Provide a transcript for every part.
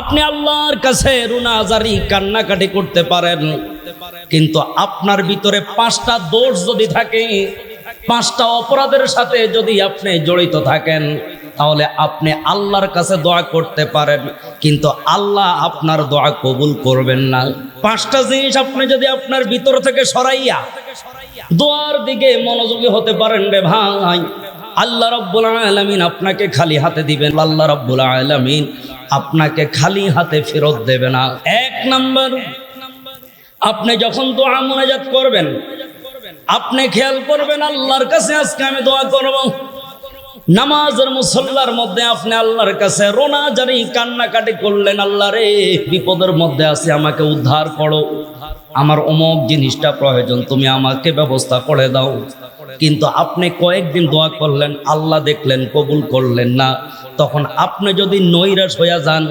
আপনি আল্লাহর কাছে রুনাজারি কান্নাকাটি করতে পারেন। কিন্তু আপনার ভিতরে পাঁচটা দোষ যদি থাকে, পাঁচটা অপরাধের সাথে যদি আপনি জড়িত থাকেন, তাহলে আপনি আল্লাহর কাছে দোয়া করতে পারেন। কিন্তু আল্লাহ আপনার দোয়া কবুল করবেন না। পাঁচটা জিনিস আপনি যদি আপনার ভিতর থেকে সরাইয়া, দোয়ার দিকে মনোযোগী হতে পারেন রে ভাই। আল্লাহ রব্বুল আলামিন আপনাকে খালি হাতে দিবেন, আল্লাহ রব্বুল আলামিন আপনাকে খালি হাতে ফেরত দেবে না। এক নম্বর, আপনি যখন দোয়া মোনাজাত করবেন, আপনি খেয়াল করবেন আল্লাহর কাছে আজকে আমি দোয়া করব। নামাজের মুসল্লার মধ্যে আপনি আল্লাহর কাছে রোনা জানি কান্নাকাটি করলেন, আল্লাহ রে, বিপদের মধ্যে আছে, আমাকে উদ্ধার করো। আমার অমুক জিনিসটা প্রয়োজন, তুমি আমাকে ব্যবস্থা করে দাও। কিন্তু আপনি কয়েকদিন দোয়া করলেন, আল্লাহ দেখলেন, কবুল করলেন না। তখন আপনি যদি নৈরাশ হইয়া যান,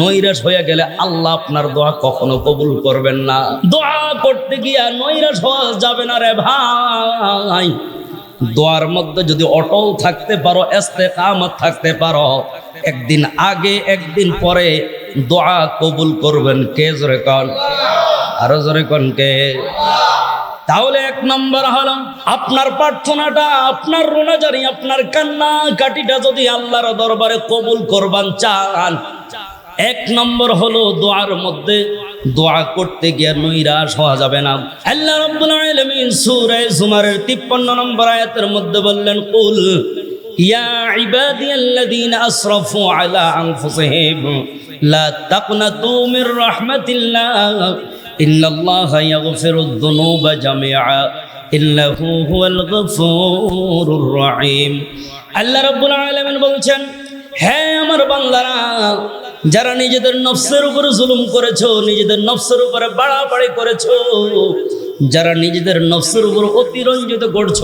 নৈরাশ হয়ে গেলে আল্লাহ আপনার দোয়া কখনো কবুল করবেন না। দোয়া করতে গিয়া নৈরাশ হওয়া যাবে না রে ভাই। দোয়ার মধ্যে যদি অটল থাকতে পারো এস্তে কামত থাকতে পারো, একদিন আগে, একদিন পরে দোয়া কবুল করবেন কে জোরে কন? আরও জোরে কন কে? তাহলে এক নম্বর হলো, আপনার প্রার্থনাটা, আপনার রোনাজারি, আপনার কান্না কাটিটা যদি আল্লাহর দরবারে কবুল করবান, চান। এক নম্বর হলো দোয়ার মধ্যে দোয়া করতে গিয়ে নৈরাশ হওয়া যাবে না। আল্লাহ রাব্বুল আলামিন সূরা জুমারের 53 নম্বর আয়াতের মধ্যে বললেন, কুল, ইয়া ইবাদিয়াল্লাযীনা আসরাফু আলা আনফুসিহিম, লা তাকনাতু মির রাহমাতিল্লাহ। ইন্নাল্লাহা ইয়াগফিরুদ যুনুবা জামিআ, ইন্নাহু হুয়াল গফুরুর রহিম। আল্লাহ রাব্বুল আলামিন বলছেন হ্যাঁ আমার বান্দারা, যারা নিজেদের নফসের উপরে জুলুম করেছ, নিজেদের নফসের উপরে বাড়াবাড়ি করেছ যারা নিজেদের নফসের উপর অতিরঞ্জিত করছ,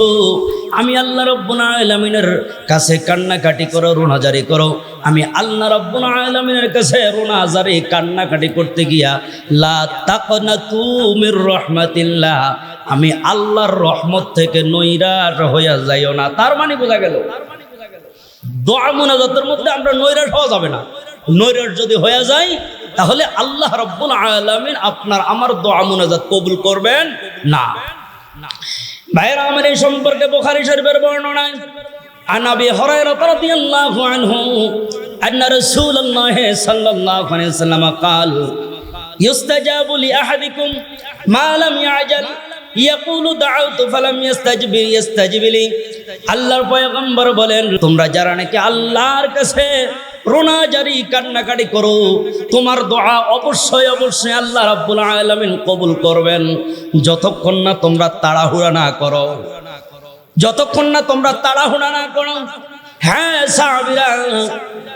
আমি আল্লাহ রব্বুল আলামিনের কাছে কান্নাকাটি করো, রোনাজারি করো। আমি আল্লাহ রব্বুল আলামিনের কাছে রোনাজারি, কান্নাকাটি করতে গিয়া, লা তাকনাতু মির রহমাতিল্লাহ, আমি আল্লাহর রহমত থেকে নৈরাশ হইয়া যাইও না। তার মানে বোঝা গেল, দোয়া মোনাজাতের মধ্যে আমরা নৈরাশ হওয়া যাবে না। নৈরাশ যদি হয়ে যায় তাহলে আল্লাহ রব্বুল আলামিন আপনার আমার দোয়া মোনাজাত কবুল করবেন না ভাইরা আমার এই সম্পর্কে বুখারী শরীফের বর্ণনায় عن ابي هريره رضي الله عنه ان رسول الله صلى الله عليه وسلم قال يستجاب لاحدكم ما لم يعجل يقول دعوت فلم يستجب يستجب لي আল্লাহর পয়গম্বর বলেন তোমরা যারা নাকি আল্লাহর কাছে রোনাজারি কান্নাকাটি করো। তোমার দোয়া অবশ্যই অবশ্যই আল্লাহ রাব্বুল আলামিন কবুল করবেন। যতক্ষণ না তোমরা তাড়াহুড়া না করো। যতক্ষণ না তোমরা তাড়াহুড়া না করো। হ্যাঁ সাহাবিরা,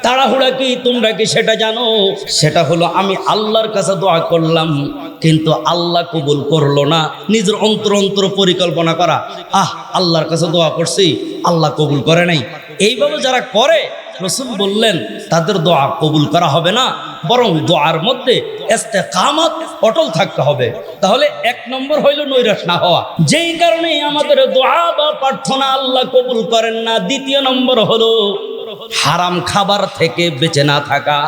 তাড়াহুড়া কি, তোমরা কি সেটা জানো? সেটা হলো, আমি আল্লাহর কাছে দোয়া করলাম, কিন্তু আল্লাহ কবুল করল না। নিজের অন্তর অন্তর পরিকল্পনা করা। আহ, আল্লাহর কাছে দোয়া করছি, আল্লাহ কবুল করে নাই। এইভাবে যারা করে রসুল বললেন, তাদের দোয়া কবুল করা হবে না, বরং দোয়ার মধ্যে কামত অটল থাকতে হবে। তাহলে এক নম্বর হইল নৈরাশ না হওয়া। যেই কারণে আমাদের দোয়া বা প্রার্থনা আল্লাহ কবুল করেন না, দ্বিতীয় নম্বর হলো হারাম খাবার থেকে বেঁচে না থাকা।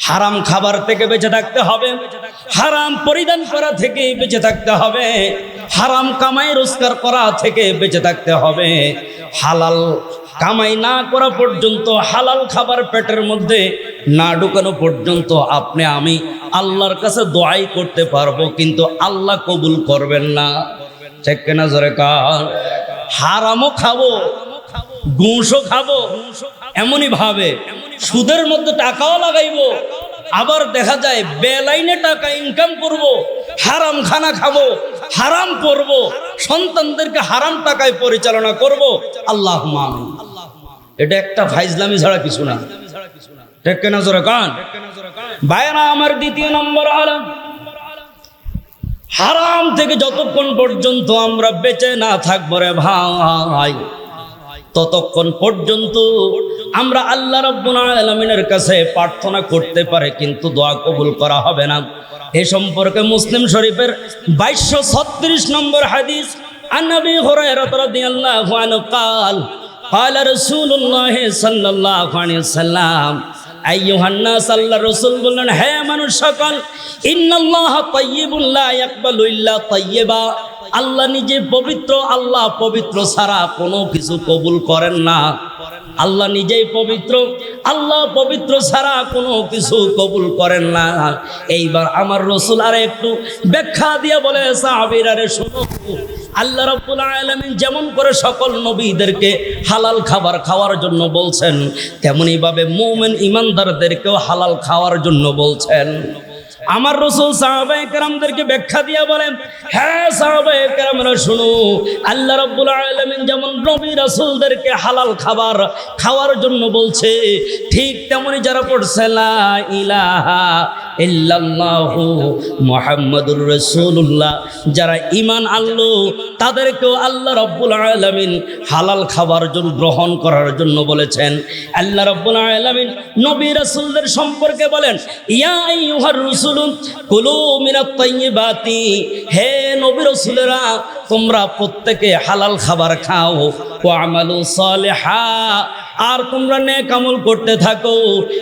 হারাম খাবার থেকে বেঁচে থাকতে হবে, হারাম পরিধান করা থেকে বেঁচে থাকতে হবে, হারাম কামাই রোজগার করা থেকে বেঁচে থাকতে হবে, হালাল কামাই না করা পর্যন্ত হালাল খাবার পেটের মধ্যে না ঢুকানো পর্যন্ত আপনি আমি আল্লাহর কাছে দোয়াই করতে পারব, কিন্তু আল্লাহ কবুল করবেন না। ঠিক কেনা জোরে কার হারামও খাব, ঘুষও খাব, এমনই ভাবে সুদের মধ্যে টাকাও লাগাইবো, আবার দেখা যায় বেলাইনে টাকা ইনকাম করব, হারাম খানা খাব, হারাম করব, সন্তানদেরকে হারাম টাকায় পরিচালনা করব। আল্লাহ মামিন এটা একটা ফাইজলামি ছাড়া কিছু না। ঠিক কেনা কান? ভাইরা আমার দ্বিতীয় নম্বর আলম। হারাম থেকে যতক্ষণ পর্যন্ত আমরা বেঁচে না থাকব রে ভাই, ততক্ষণ পর্যন্ত আমরা আল্লাহ রব্বুল আলমিনের কাছে প্রার্থনা করতে পারে, কিন্তু দোয়া কবুল করা হবে না। এ সম্পর্কে মুসলিম শরীফের বাইশশো ছত্রিশ নম্বর হাদিস আন্নবী হরাই রতরাদি কাল قال رسول الله صلى الله عليه وسلم আইয়ুহান্নাস আল্লাহ রসুল বললেন হ্যাঁ মানুষ সকল ইন্নাল্লাহ তাইয়্যিবুন লা ইয়াকবালু ইল্লা তাইয়্যিবা আল্লাহ নিজে পবিত্র আল্লাহ পবিত্র ছাড়া কোনো কিছু কবুল করেন না আল্লাহ নিজেই পবিত্র, আল্লাহ পবিত্র ছাড়া কোনো কিছু কবুল করেন না। এইবার আমার রসুল আর একটু ব্যাখ্যা দিয়ে বলে, সাহাবির আরে শোনো, আল্লাহ রাব্বুল আলমিন যেমন করে সকল নবীদেরকে হালাল খাবার খাওয়ার জন্য বলছেন তেমনি ভাবে মুমিন ইমানদারদেরকেও হালাল খাওয়ার জন্য বলছেন। আমার রসুল সাহাবাহামদেরকে ব্যাখ্যা দিয়া বলেন হ্যাঁ সাহাবাহামরা শুনো, আল্লাহ রব্বুল আলমিন যেমন রবি রসুলদেরকে হালাল খাবার খাওয়ার জন্য বলছে, ঠিক তেমনি যারা পড়ছে, লা ইলাহা মুহাম্মাদুর রাসূলুল্লাহ। যারা ইমান আনলো, তাদেরকেও আল্লাহ রাব্বুল আলামিন হালাল খাবার জন্য গ্রহণ করার জন্য বলেছেন। আল্লাহ রাব্বুল আলামিন নবী রাসূলদের সম্পর্কে বলেন, ইয়া আইয়ুহার রাসূল, কুলু মিনাত হে নবী রসুলেরা, তোমরা প্রত্যেকে হালাল খাবার খাও। আমালু সালেহা। আর তোমরা নেক আমল করতে থাকো।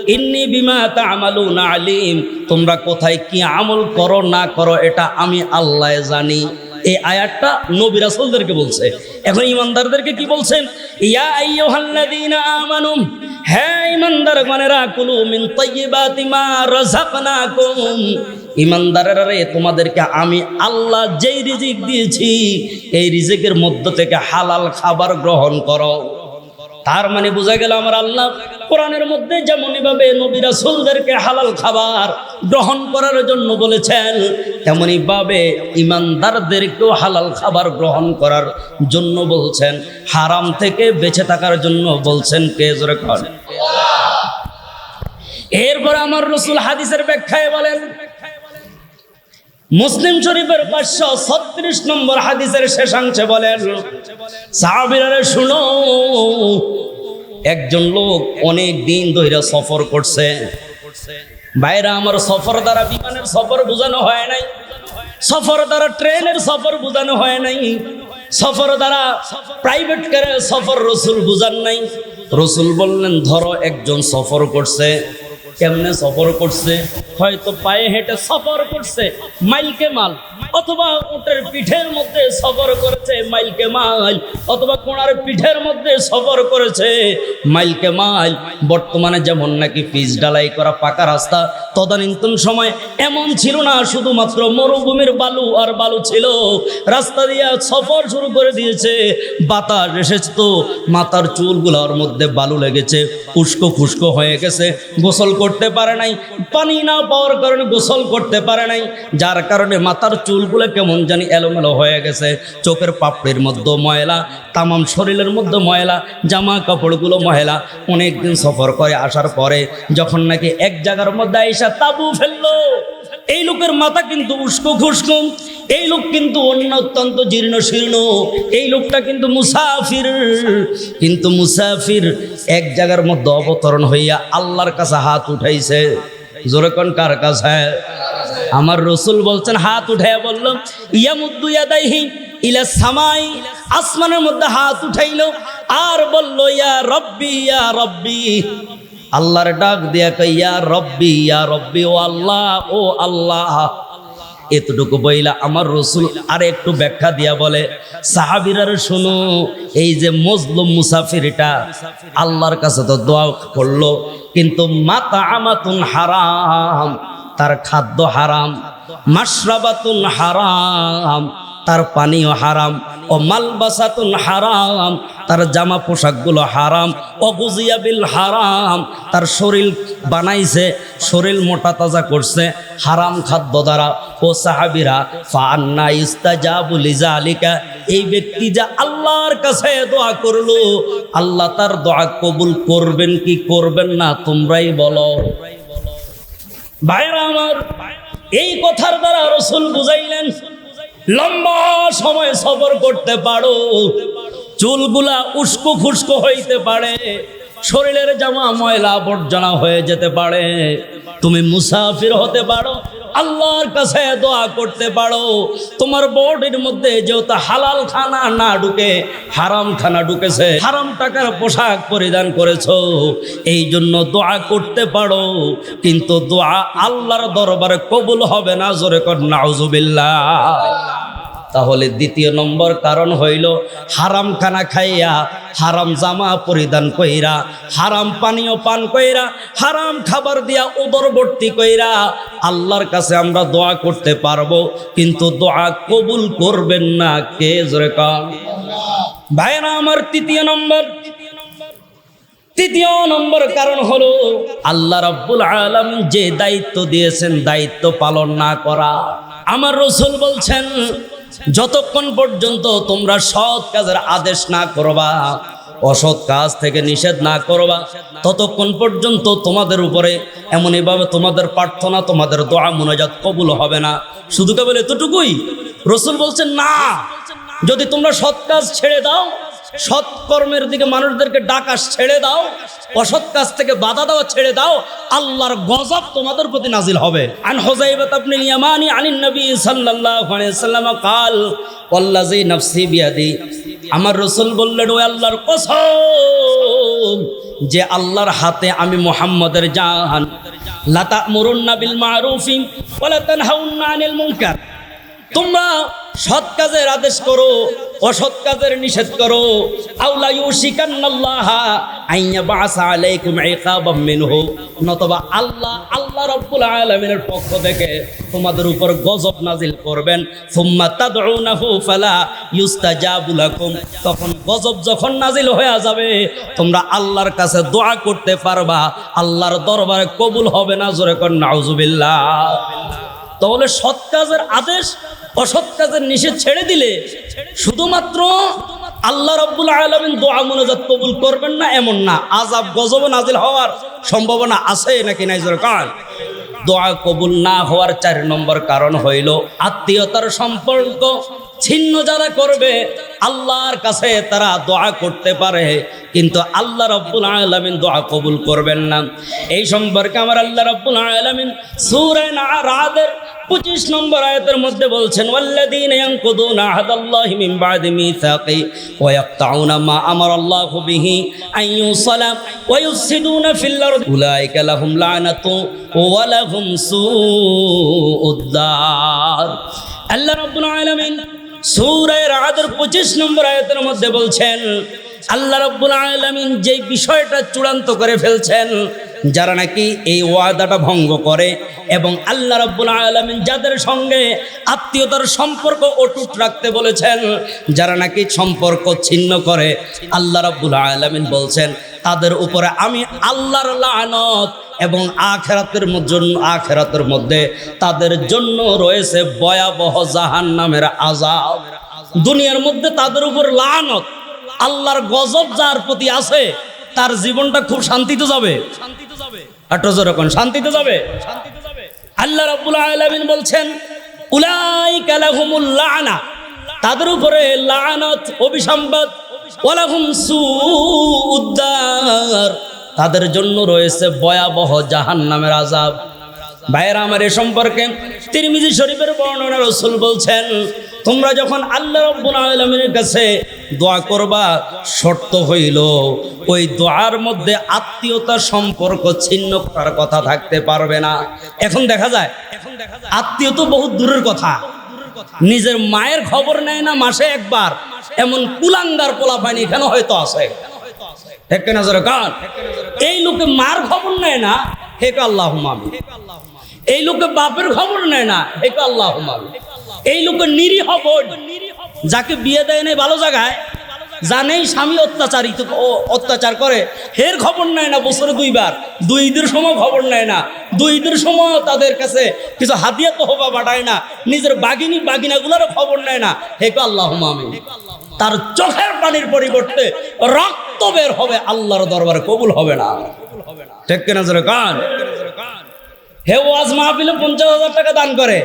ইন্নি বিমা তা'মালুনা আলিম। তোমরা কোথায় কি আমল করো, না করো, এটা আমি আল্লাহ জানি। এই আয়াতটা নবী রাসূলদেরকে বলছে। এখন ইমানদারদেরকে কি বলছেন? ইয়া আইয়ুহাল্লাযীনা আমানু হ্যাঁ ইমানদার গণেরা কুলু মিন তাইয়্যিবাতি মা রাযাকনাকুম। ইমানদারেরা রে, তোমাদেরকে আমি আল্লাহ যেই রিজিক দিয়েছি, এই রিজিকের মধ্য থেকে হালাল খাবার গ্রহণ করো। তার মানে বোঝা গেল আমার আল্লাহ কোরআনের মধ্যে যেমনই ভাবে নবী রাসূলদেরকে হালাল খাবার গ্রহণ করার জন্য বলেছেন তেমনি ভাবে ইমানদারদেরকেও হালাল খাবার গ্রহণ করার জন্য বলছেন, হারাম থেকে বেঁচে থাকার জন্য বলছেন কে জোরে এরপর আমার রসুল হাদিসের ব্যাখ্যায় বলেন মুসলিম শরীফের পাঁচশো ছত্রিশ নম্বর হাদিসের শেষাংশে বলেন, সাহাবিরারে শুনো, একজন লোক অনেক দিন ধরে সফর করছে। বাইরে আমার সফর দ্বারা বিমানের সফর বোঝানো হয় নাই, সফর দ্বারা ট্রেনের সফর বোঝানো হয় নাই, সফর দ্বারা প্রাইভেট কারে সফর রসুল বোঝান নাই। রসুল বললেন, ধরো একজন সফর করছে কেমনে সফর করছে? হয়তো পায়ে হেঁটে সফর করছে মাইলকে মাল অথবা উটের পিঠের মধ্যে সফর করেছে মাইলকে মাইল, অথবা কোণার পিঠের মধ্যে সফর করেছে মাইলকে মাইল। বর্তমানে যেমন নাকি পিচ ডালাই করা পাকা রাস্তা, তদানীন্তন সময় এমন ছিল না, শুধুমাত্র মরুভূমির বালু আর বালু ছিল। রাস্তা দিয়ে সফর শুরু করে দিয়েছে, বাতাস এসেছে তো, মাথার চুলগুলোর মধ্যে বালু লেগেছে উস্কো ফুস্কো হয়ে গেছে, গোসল করতে পারে নাই, পানি না পাওয়ার কারণে গোসল করতে পারে নাই, যার কারণে মাথার চুলগুলো কেমন জানি এলোমেলো হয়ে গেছে, চোখের পাপড়ির মধ্যে ময়লা, তামাম শরীরের মধ্যে ময়লা, জামা কাপড়গুলো ময়লা, অনেকদিন সফর করে আসার পরে যখন নাকি এক জায়গার মধ্যে আইসা তাবু ফেলল। এই লোকের মাথা কিন্তু উস্কো খুস্কো, এই লোক কিন্তু অন্য অত্যন্ত জীর্ণ শীর্ণ, এই লোকটা কিন্তু মুসাফির। কিন্তু মুসাফির এক জায়গার মধ্যে অবতরণ হইয়া আল্লাহর কাছে হাত উঠাইছে। জোরে কার কাছে? আমার রসুল বলছেন, হাত উঠাইয়া বললাম ইয়া মুদ্দু ইয়াদাইহি ইলা সামাই। আসমানের মধ্যে হাত উঠাইল আর বলল, ইয়া রব্বি ইয়া রব্বি। আল্লাহর ডাক দিয়া কইয়া, রব্বি, ইয়া রব্বি, ও আল্লাহ ও আল্লাহ। এতটুকু বইলা আমার রসুল আর একটু ব্যাখ্যা দিয়া বলে, সাহাবিরার শুনো, এই যে মজলুম মুসাফিরটা আল্লাহর কাছে তো দোয়া করল, কিন্তু মাতা আমাতুন হারাম, তার খাদ্য হারাম, মাশরাবাতুন হারাম। তার পানীয় হারাম, ও মালবাসাতুন হারাম, তার জামা পোশাকগুলো হারাম অগুজিয়া বিল হারাম, তার শরীর বানাইছে, শরীর মোটা তাজা করছে, হারাম খাদ্য দ্বারা। ও সাহাবিরা ফান্না ইস্তাজাবু আলিকা এই ব্যক্তি যা আল্লাহর কাছে দোয়া করল, আল্লাহ তার দোয়া কবুল করবেন কি করবেন না, তোমরাই বলো। ভাইরা আমার, এই কথার দ্বারা রসুল বুঝাইলেন লম্বা সময় সফর করতে পারো। চুলগুলা উস্কো খুস্কো হইতে পারে। শরীরের জামা ময়লা আবর্জনা হয়ে যেতে পারে। তুমি মুসাফির হতে পারো। আল্লাহর কাছে দোয়া করতে পারো। তোমার বডির মধ্যে যেহেতু হালাল খানা না ঢুকে, হারাম খানা ঢুকেছে, হারাম টাকার পোশাক পরিধান করেছ এই জন্য দোয়া করতে পারো। কিন্তু দোয়া আল্লাহর দরবারে কবুল হবে না, জোরে কর তাহলে দ্বিতীয় নম্বর কারণ হইল হারাম খানা খাইয়া, হারাম জামা পরিধান কইরা, হারাম পানীয় পান কইরা, হারাম খাবার দিয়া উদরবর্তী কইরা আল্লাহর কাছে আমরা দোয়া করতে পারব, কিন্তু দোয়া কবুল করবেন না কে জোরে ভাইরা আমার তৃতীয় নম্বর। তৃতীয় নম্বর কারণ হলো আল্লাহ রাব্বুল আলম যে দায়িত্ব দিয়েছেন, দায়িত্ব পালন না করা। আমার রসুল বলছেন যতক্ষণ পর্যন্ত তোমরা সৎ কাজের আদেশ না করবা, অসৎ কাজ থেকে নিষেধ না করবা, ততক্ষণ পর্যন্ত তোমাদের উপরে এমন এভাবে তোমাদের প্রার্থনা, তোমাদের দোয়া, মোনাজাত কবুল হবে না। শুধু কেবল এতটুকুই? রসুল বলছেন, না, যদি তোমরা সৎ কাজ ছেড়ে দাও সৎ কর্মের দিকে মানুষদেরকে ডাকা ছেড়ে দাও, অসৎ কাজ থেকে বাধা দেওয়া ছেড়ে দাও, আল্লাহর গজব তোমাদের প্রতি নাজিল হবে। আন হোজাইবাত আপনি ইয়ামানি আনিন নবী সাল্লাল্লাহু আলাইহি সাল্লাম কাল, ওয়াল্লাযী নাফসি বিয়াদি। আমার রসুল বললেন ও আল্লাহর কসম, যে আল্লাহর হাতে আমি মুহাম্মাদের জাহান লা তা'মুরুন্না বিল মা'রুফি, ওয়া লা তানহাউন্না আনিল মুনকার। তোমরা সৎ কাজের আদেশ করো, অসৎ কাজের নিষেধ করো। নতবা আল্লাহ আল্লাহ রাব্বুল আলামিনের পক্ষ থেকে তোমাদের উপর গজব নাজিল করবেন। তখন গজব যখন নাজিল হয়ে যাবে, তোমরা আল্লাহর কাছে দোয়া করতে পারবা। আল্লাহর দরবারে কবুল হবে না, জোরে কর নাউজুবিল্লাহ। তাহলে সৎ কাজের আদেশ অসৎ কাজের নিষেধ ছেড়ে দিলে শুধুমাত্র আল্লাহ রব্বুল আলমিন দোয়া মনোজাত কবুল করবেন না, এমন না। আজাব গজব নাজিল হওয়ার সম্ভাবনা আছে নাকি নাই কান? দোয়া কবুল না হওয়ার চার নম্বর কারণ হইল আত্মীয়তার সম্পর্ক। ছিন্ন যারা করবে, আল্লাহর কাছে তারা দোয়া করতে পারে, কিন্তু আল্লাহ রব্বুল আলামিন দোয়া কবুল করবেন না। এই সম্পর্কে আমার আল্লাহ রব্বুল আলামিন সূরা নারাদের 25 নম্বর আয়াতের মধ্যে বলছেন, ওয়াল্লাযীনা ইয়ানকুদুনা আহাদাল্লাহি বাদি মিসাকি ওয়া ইয়াকতাউনা মা আল্লাহ রাব্বুল আলামিন সূরা রাদের 25 নম্বর আয়াতের মধ্যে বলছেন, আল্লাহ রাব্বুল আলামিন যে বিষয়টা চূড়ান্ত করে ফেলছেন যারা নাকি এই ওয়াদাটা ভঙ্গ করে এবং আল্লাহ রাব্বুল আলামিন যাদের সঙ্গে আত্মীয়তার সম্পর্ক অটুট রাখতে বলেছেন, যারা নাকি সম্পর্ক ছিন্ন করে, আল্লাহ রাব্বুল আলামিন বলছেন, তাদের উপরে আমি আল্লাহর লানত এবং আখেরাতের জন্য, আখেরাতের মধ্যে তাদের জন্য রয়েছে ভয়াবহ জাহান নামের আজাব দুনিয়ার মধ্যে তাদের উপর লানত, আল্লাহর গজব যার প্রতি আছে, তার জীবনটা খুব শান্তিতে যাবে। যাবে যখন শান্তিতে যাবে। আল্লাহ রাব্বুল আলামিন বলছেন, উলাইকা লাহুমুল লানা। তাদের উপরে লানত, অভিসম্বাদ। ওয়ালাহুম সুউদ্দার। তাদের জন্য রয়েছে ভয়াবহ জাহান নামের আজাব ভাইয়েরা, আমার এ সম্পর্কে তিরমিজি শরীফের বর্ণনা রসুল বলছেন, তোমরা যখন আল্লাহ রব্বুল আলমিনের কাছে দোয়া করবা, শর্ত হইল, ওই দোয়ার মধ্যে আত্মীয়তার সম্পর্ক ছিন্ন করার কথা থাকতে পারবে না। এখন দেখা যায়, আত্মীয় তো বহুত দূরের কথা। নিজের মায়ের খবর নেয় না মাসে একবার। এমন কুলাঙ্গার পোলা পানি এখানে হয়তো আছে। এই লোকে মার খবর নেয় না হেক আল্লাহ মামি এই লোকে বাপের খবর নেয় না হেক আল্লাহ মামি এই লোকের নিরীহ বোন। যাকে বিয়ে দেয় নেই ভালো জায়গায়, জানেই স্বামী অত্যাচারিত অত্যাচার করে। হের খবর নেয় না বছরে দুইবার। দুই ঈদের সময় খবর নেয় না। দুই ঈদের সময় তাদের কাছে কিছু হাতিয়া তো হবা বাড়ায় না। নিজের বাগিনী, বাগিনাগুলোরও খবর নেয় না। হেক আল্লাহ মামি তার চোখের পানির পরিবর্তে রক্ত বের হবে আল্লাহর দরবারে, কবুল হবে না। ঠিক কিনা কান? হে ওয়াজ মাহফিলে পঞ্চাশ হাজার টাকা দান করে,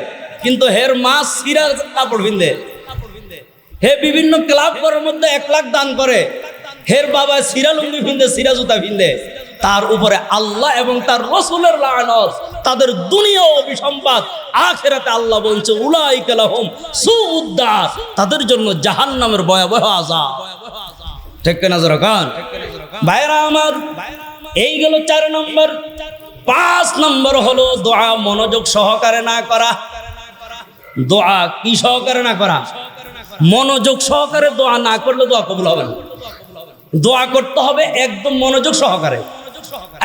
কিন্তু হের মা সিরা কাপড় ভিন্দে হে বিভিন্ন ক্লাব করার মধ্যে এক লাখ দান করে। হের বাবা সিরা লুঙ্গি ভিন্দে, সিরা জুতা ভিন্দে। তার উপরে আল্লাহ এবং তার রসুলের লানত তাদের দুনিয়া অভিসম্পাদ, আখেরাতে আল্লাহ বলছে উলাই কালাহম সুউদ্দার তাদের জন্য জাহান্নামের ভয়াবহ আজা ঠিক কিনা জোরা খান ভাইরা আমার, এই গেল চার নম্বর। পাঁচ নম্বর হলো দোয়া মনোযোগ সহকারে না করা। দোয়া কি সহকারে না করা? মনোযোগ সহকারে দোয়া না করলে দোয়া কবুল হবে না। দোয়া করতে হবে একদম মনোযোগ সহকারে।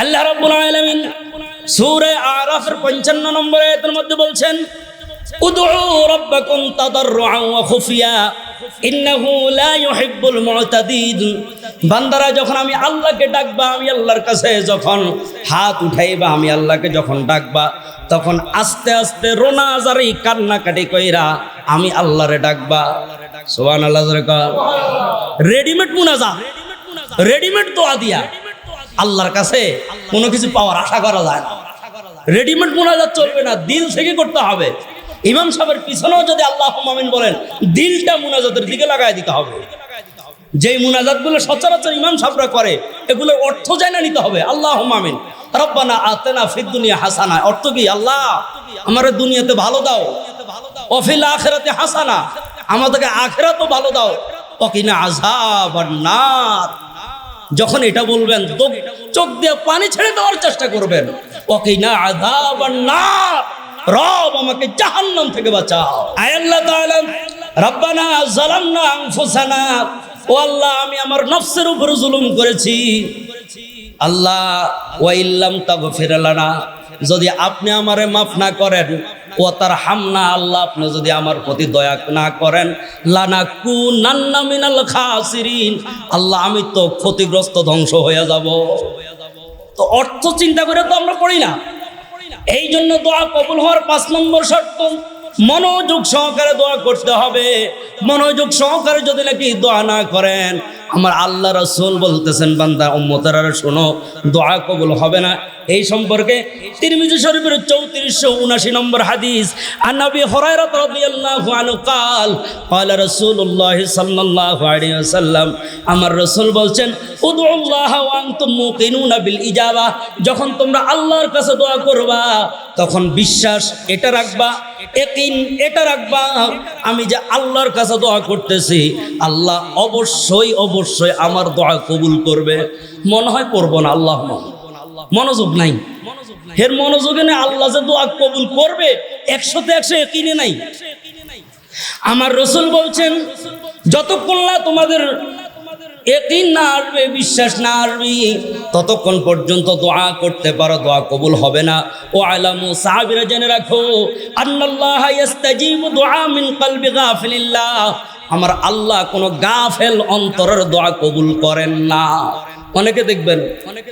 আল্লাহ রাব্বুল আলামিন সূরা আরাফের 55 নম্বর আয়াতের মধ্যে বলছেন, উদউ রাব্বাকুম তাদাররুআন ওয়া খুফিয়া, ইন্নাহু লা ইউহিব্বুল মুতাদিদ। বান্দারা, যখন আমি আল্লাহকে ডাকবা, আমি আল্লাহর কাছে যখন হাত উঠাইবা, আমি আল্লাহকে যখন ডাকবা, তখন আস্তে আস্তে রোনাজারি কান্নাকাটি কইরা আমি আল্লাহরে ডাকবা। সুবহানাল্লাহ রেডিমেড মুনাজা। রেডিমেড দোয়া দিয়া। আল্লাহর কাছে কোনো কিছু পাওয়ার আশা করা যায় না। রেডিমেড মোনাজাত চলবে না দিল থেকে করতে হবে। ইমাম সাহেবের পিছনেও যদি আল্লাহ মামিন বলেন দিলটা মুনাজাতের দিকে লাগাই দিতে হবে। যেই মুনাজাতগুলো সচরাচর ইমাম সাহেবরা করে এগুলোর অর্থ জানা নিতে হবে। আল্লাহ মামিন রব্বানা আতেনা ফিদ দুনিয়া হাসানা। অর্থ কি? আল্লাহ আমার দুনিয়াতে ভালো দাও। অফিল আখেরাতে হাসানা। আমাদেরকে আখেরা তো ভালো দাও। অকিনা আজাব আর নার যখন এটা বলবেন চোখ দিয়ে পানি ছেড়ে দেওয়ার চেষ্টা করবেন। ওকিনা আযাব নার রব আমাকে জাহান্নাম থেকে বাঁচাও। আয় আল্লাহ তাআলা, রব্বানা যালামনা আনফুসানা। ও আল্লাহ, আমি আমার নফসের উপর জুলুম করেছি। আল্লাহ, ওয়াইল্লাম তাগফির লানা। যদি আপনি আমারে মাফ না করেন ও তার হামনা আল্লাহ, আপনি যদি আমার প্রতি দয়া না করেন লানা কু নান্না মিনাল খাসিরিন। আল্লাহ, আমি তো ক্ষতিগ্রস্ত ধ্বংস হয়ে যাব। তো অর্থ চিন্তা করে তো আমরা পড়ি না। এই জন্য দোয়া কবুল হওয়ার পাঁচ নম্বর শর্ত মনোযোগ সহকারে দোয়া করতে হবে মনোযোগ সহকারে যদি নাকি দোয়া না করেন আমার আল্লাহ রসুল বলতেছেন বান্দা উম্মতারা শোনো দোয়া কবুল হবে না এই সম্পর্কে তিরমিজি শরীফের চৌত্রিশশো উনাশি নম্বর হাদিস আর নবী হরাইরাত রাদিয়াল্লাহু আনহু قال قال رسول الله صلى الله عليه وسلم আমার রাসূল বলছেন উদুল্লাহ ওয়া আনতুম মুকিনুনা বিল ইজাবা যখন তোমরা আল্লাহর কাছে দোয়া করবা তখন বিশ্বাস এটা রাখবা একিন এটা রাখবা। আমি যে আল্লাহর কাছে দোয়া করতেছি, আল্লাহ অবশ্যই অবশ্যই আমার দোয়া কবুল করবে। মনে হয় করব না, আল্লাহ মনোযোগ নাই। এর মনোযোগে নেই আল্লাহ যে দোয়া কবুল করবে একশোতে একশো একিনে নাই। আমার রসুল বলছেন, যতক্ষণ না তোমাদের একিন না আসবে, বিশ্বাস না আসবে। ততক্ষণ পর্যন্ত দোয়া করতে পারো, দোয়া কবুল হবে না। ও আলামু সাহাবিরা জেনে রাখো দুআ মিন আমার আল্লাহ কোনো গাফেল অন্তরের দোয়া কবুল করেন না। অনেকে দেখবেন,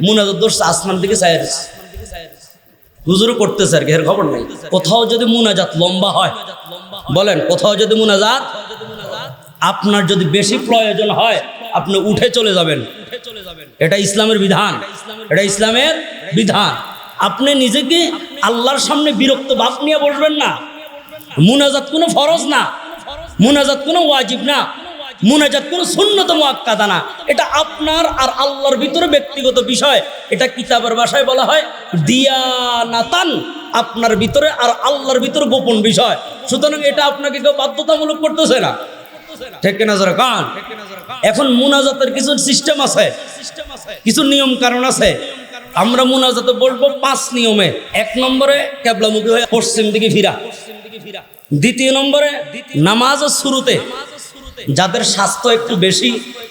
মুনাজাত আসমান দিকে চাই হুজুরও করতেছে আর কি, এর খবর নেই। কোথাও যদি মুনাজাত লম্বা হয়, বলেন, কোথাও যদি মুনাজাত, আপনার যদি বেশি প্রয়োজন হয় আপনি উঠে চলে যাবেন। এটা ইসলামের বিধান। এটা ইসলামের বিধান। আপনি নিজেকে আল্লাহর সামনে বিরক্ত ভাব নিয়ে বসবেন না। মুনাজাত কোনো ফরজ না। মুনাজাত কোনো ওয়াজিব না। মুনাজাত কোনো শূন্যত মোয়াক্কাদা না। এটা আপনার আর আল্লাহর ভিতরে ব্যক্তিগত বিষয়। এটা কিতাবের ভাষায় বলা হয় দিয়ানাতান। আপনার ভিতরে আর আল্লাহর ভিতরে গোপন বিষয়। সুতরাং এটা আপনাকে কেউ বাধ্যতামূলক করতেছে না। ঠিক কিনা? এখন মুনাজাতের কিছু সিস্টেম আছে। কিছু নিয়ম কারণ আছে। আমরা মুনাজাতে বলব পাঁচ নিয়মে। এক নম্বরে কেবলামুখী হয়ে পশ্চিম দিকে ফিরা। দ্বিতীয় নম্বরে নামাজের শুরুতে যাদের স্বাস্থ্য একটু বেশি,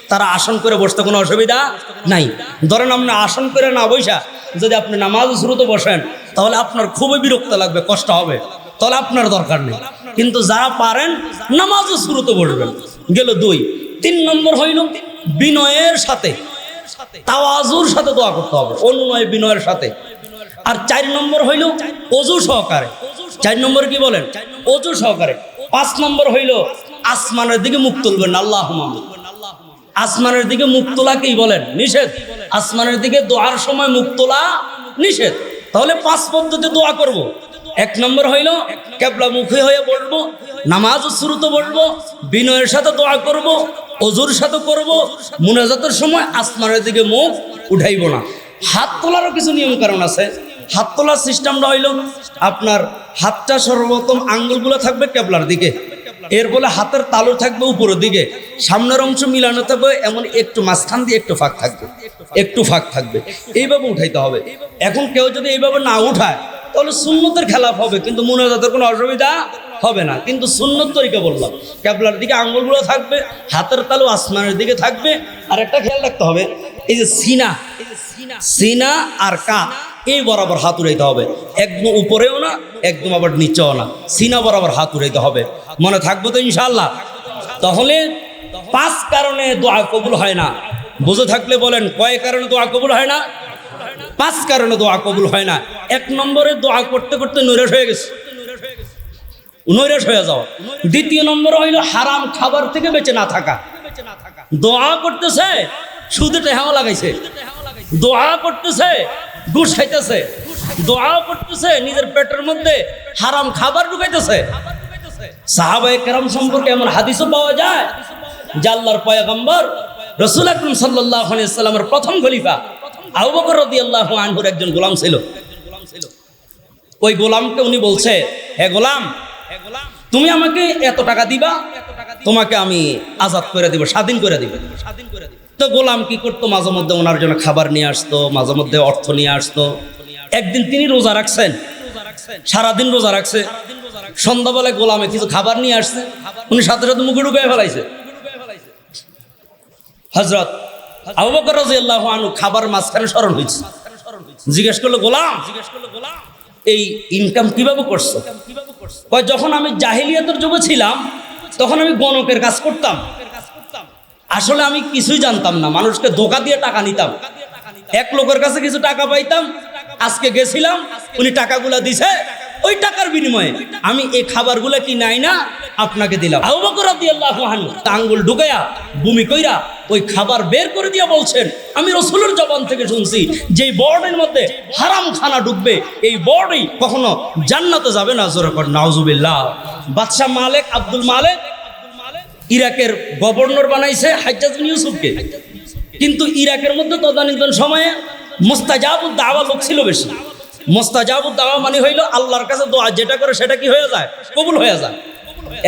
তারা আসন করে বসতে কোনো অসুবিধা নাই। ধরেন আপনি আসন করে না বৈশা যদি আপনি নামাজ শুরুতে বসেন, তাহলে আপনার খুবই বিরক্ত লাগবে, কষ্ট হবে। তাহলে আপনার দরকার নেই। কিন্তু যারা পারেন, নামাজও শুরুতে বসবেন গেল দুই। তিন নম্বর হইল বিনয়ের সাথে। তাওয়াজুর সাথে দোয়া করতে হবে। অনুনয় বিনয়ের সাথে। আর চার নম্বর হইল অজু সহকারে। চার নম্বর কি বলেন? অজু সহকারে। পাঁচ নম্বর হইল আসমানের দিকে মুখ তুলবেন। আল্লাহ আসমানের দিকে মুখ তোলা কি বলেন? নিষেধ। আসমানের দিকে দোয়ার সময় মুখ তোলা নিষেধ। তাহলে পাঁচ পদ্ধতি দোয়া করব। এক নম্বর হইল, কেবলা মুখে হয়ে বলব নামাজ শুরুতে বলব, বিনয়ের সাথে দোয়া করব। অজুর সাথে করব। মুনাজাতের সময় আসমানের দিকে মুখ উঠাইব না। হাত তোলারও কিছু নিয়ম কারণ আছে। হাত তোলার সিস্টেমটা হইল, আপনার হাতটা সর্বপ্রথম আঙ্গুলগুলো থাকবে কেবলার দিকে। এর বলে হাতের তালু থাকবে উপরের দিকে। সামনের অংশ মিলানো থাকবে, এমন একটু মাঝখান দিয়ে একটু ফাঁক থাকবে। একটু ফাঁক থাকবে। এইভাবে উঠাইতে হবে। এখন কেউ যদি এইভাবে না উঠায় তাহলে সুন্নতের খেলাফ হবে, কিন্তু মনে হয় কোনো অসুবিধা হবে না। কিন্তু সুন্নত তরিকা বললাম, ক্যাবলার দিকে আঙ্গুলগুলো থাকবে, হাতের তালু আসমানের দিকে থাকবে, আর একটা খেয়াল রাখতে হবে, এই যে সিনা সিনা আর কা, এই বরাবর হাত উড়াইতে হবে। একদম উপরেও না, একদম আবার নিচেও না, সিনা বরাবর হাত উড়াইতে হবে। মনে থাকব তো ইনশাল্লাহ তাহলে পাঁচ কারণে দোয়া কবুল হয় না। বুঝে থাকলে বলেন, কয় কারণে দোয়া কবুল হয় না? পাঁচ কারণে দোয়া কবুল হয় না। এক নম্বরে দোয়া করতে করতে নৈরাশ হয়ে গেছে। নৈরাশ হয়ে যাওয়া। দ্বিতীয় নম্বর হইল হারাম খাবার থেকে বেঁচে না থাকা। দোয়া করতেছে শুধু টেহাও লাগাইছে। দোয়া করতেছে, ঘুষ খাইতেছে। দোয়া করতেছে, নিজের পেটের মধ্যে হারাম খাবার ঢুকাইতেছে। সাহাবায়ে কেরাম সম্পর্কে এমন হাদিসও পাওয়া যায় জাল্লার পয়গম্বর রসুল আকরম সাল্লাহ সাল্লামের প্রথম খলিফা আবু বকর রাদিয়াল্লাহু আনহুর একজন গোলাম ছিল। ওই গোলামকে উনি বলছে, হে গোলাম, তুমি আমাকে এত টাকা দিবা? তোমাকে আমি আজাদ করে দিব, স্বাধীন করে দিব। তো গোলাম কি করতো? মাঝে মধ্যে ওনার জন্য খাবার নিয়ে আসতো, মাঝে মধ্যে অর্থ নিয়ে আসতো। একদিন তিনি রোজা রাখছেন, সারাদিন রোজা রাখছে। সন্ধ্যাবেলায় গোলামে কিছু খাবার নিয়ে আসছে। উনি সাথে সাথে মুখে ঢুকে ফেলাইছে। হজরত আবু বকর খাবার মাঝখানে স্মরণ হয়েছে। জিজ্ঞেস করল, গোলাম জিজ্ঞেস করল গোলাম এই ইনকাম কীভাবে করছ? কয়, যখন আমি জাহিলিয়াতের যুগে ছিলাম, তখন আমি গণকের কাজ করতাম। আসলে আমি কিছুই জানতাম না। মানুষকে ধোকা দিয়ে টাকা নিতাম। এক লোকের কাছে কিছু টাকা পাইতাম, আজকে গেছিলাম, উনি টাকাগুলা দিছে ওই টাকার বিনিময়ে আমি এই খাবারগুলো কি নাই না আপনাকে দিলাম। আঙ্গুল ঢুকায়া ভূমি কইরা ওই খাবার বের করে দিয়া বলছেন, আমি রসুলের জবান থেকে শুনছি যে বর্ডের মধ্যে হারাম খানা ঢুকবে, এই বর্ডই কখনো জান্নাতে যাবে না। জোরে কর, নাউজুবিল্লাহ। বাদশাহ মালিক আব্দুল মালিক ইরাকের গভর্নর বানাইছে হাজ্জাজ বিন ইউসুফকে। কিন্তু ইরাকের মধ্যে তদানীন্তন সময়ে মোস্তাজাবুদ দাওয়া লোক ছিল বেশি। মোস্তাজাবুদ দাওয়া মানে হইল আল্লাহর কাছে দোয়া, যেটা করে সেটা কি হয়ে যায়? কবুল হয়ে যায়।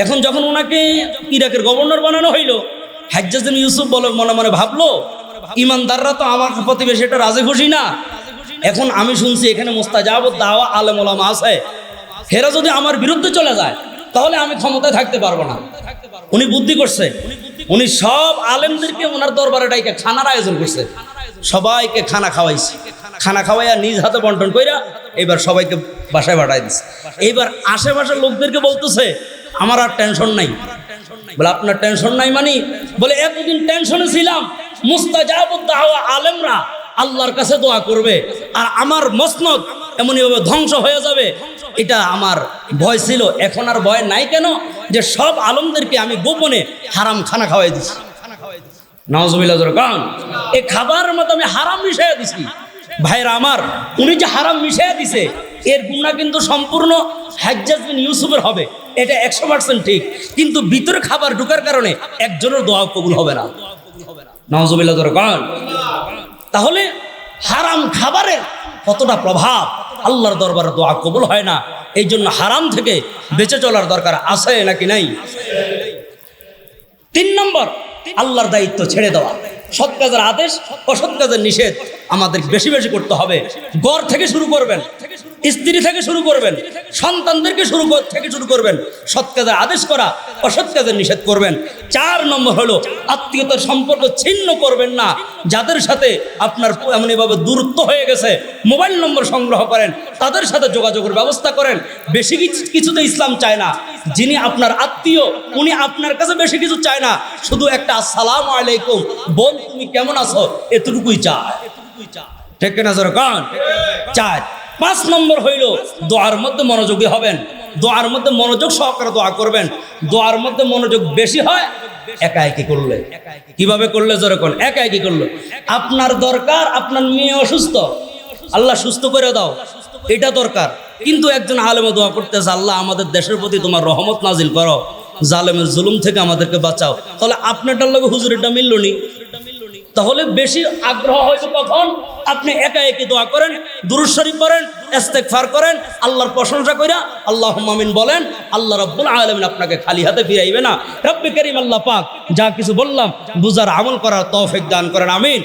এখন যখন ওনাকে ইরাকের গভর্নর বানানো হইল হাজ্জাজ বিন ইউসুফ বলে মনে মনে ভাবলো, ইমানদাররা তো আমার প্রতিবেশী, এটা রাজি খুশি না। এখন আমি শুনছি এখানে মোস্তাজাবুদ দাওয়া আলেম ওলামা আছে। হেরা যদি আমার বিরুদ্ধে চলে যায়, তাহলে আমি ক্ষমতায় থাকতে পারব না। উনি বুদ্ধি করছে। উনি সব আলেমদেরকে ওনার দরবারে ডাইকে খানার আয়োজন করছে। সবাইকে খানা খাওয়াইছে। খানা খাওয়াইয়া নিজ হাতে বন্টন কইরা এবার সবাইকে বাসায় পাঠাই দিচ্ছে এইবার আশেপাশের লোকদেরকে বলতেছে, আমার আর টেনশন নাই। বলে, আপনার টেনশন নাই মানে? বলে, এতদিন টেনশনে ছিলাম। মুস্তাজাবুদ্দাহা আলেমরা আল্লাহর কাছে দোয়া করবে আর আমার মসনদ এমনইভাবে ধ্বংস হয়ে যাবে। এটা আমার ভয় ছিল। এখন আর ভয় নাই কেন? যে সব আলমদেরকে আমি গোপনে হারাম খানা খাওয়াই দিছি। নওয়াজবিল্লাহ কারণ এই খাবারের মতো আমি হারাম মিশাইয়া দিছি। ভাইরা আমার, উনি যে হারাম মিশাইয়া দিছে, এর গুণা কিন্তু সম্পূর্ণ হাজ্জাজ ইউসুফের হবে। এটা একশো পার্সেন্ট ঠিক। কিন্তু ভিতরে খাবার ঢুকার কারণে একজনের দোয়া কবুল হবে না। তাহলে হারাম খাবারের কতটা প্রভাব? আল্লাহর দরবারে দোয়া কবুল হয় না। এই জন্য হারাম থেকে বেঁচে চলার দরকার আছে নাকি নাই? তিন নম্বর, আল্লাহর দায়িত্ব ছেড়ে দেওয়া। সৎ কাজের আদেশ অসৎ কাজের নিষেধ আমাদের বেশি বেশি করতে হবে। গড় থেকে শুরু করবেন। স্ত্রী থেকে শুরু করবেন, সন্তানদেরকে শুরু থেকে শুরু করবেন, সৎ কাজের আদেশ করা, অসৎ কাজের নিষেধ করবেন। চার নম্বর হলো, আত্মীয়তার সম্পর্ক ছিন্ন করবেন না, যাদের সাথে আপনার এমনইভাবে দূরত্ব হয়ে গেছে, মোবাইল নম্বর সংগ্রহ করেন, তাদের সাথে যোগাযোগের ব্যবস্থা করেন। বেশি কিছু- কিছুতে ইসলাম চায় না। যিনি আপনার আত্মীয়, উনি আপনার কাছে বেশি কিছু চায় না। শুধু একটা আসসালাম আলাইকুম, বোন তুমি কেমন আছো? এতটুকুই চায়। ঠিক কান চার পাঁচ নম্বর হইল, দোয়ার মধ্যে মনোযোগী হবেন। দোয়ার মধ্যে মনোযোগ সহকারে দোয়া করবেন। দোয়ার মধ্যে মনোযোগ বেশি হয় একা একই করলে। কীভাবে করলে জোরে কোন? একা একই করলে। আপনার দরকার, আপনার মেয়ে অসুস্থ। আল্লাহ সুস্থ করে দাও। এটা দরকার। কিন্তু একজন আলেমে দোয়া করতেছে আল্লাহ, আমাদের দেশের প্রতি তোমার রহমত নাজিল করো। জালেমের জুলুম থেকে আমাদেরকে বাঁচাও। তাহলে আপনারটার লগে হুজুরেরটা মিলল নি? তাহলে বেশি আগ্রহ হয়তো কখন? আপনি একা একই দোয়া করেন দুরুশ্বরী করেন ফার করেন, আল্লাহর প্রশংসা করিয়া আল্লাহ মামিন বলেন, আল্লাহ রব্বুল আলমিন আপনাকে খালি হাতে ফিরাইবে না। রব্বি করিম আল্লাহ পাক যা কিছু বললাম বুজার আমল করার তৌফিক দান করেন, আমিন।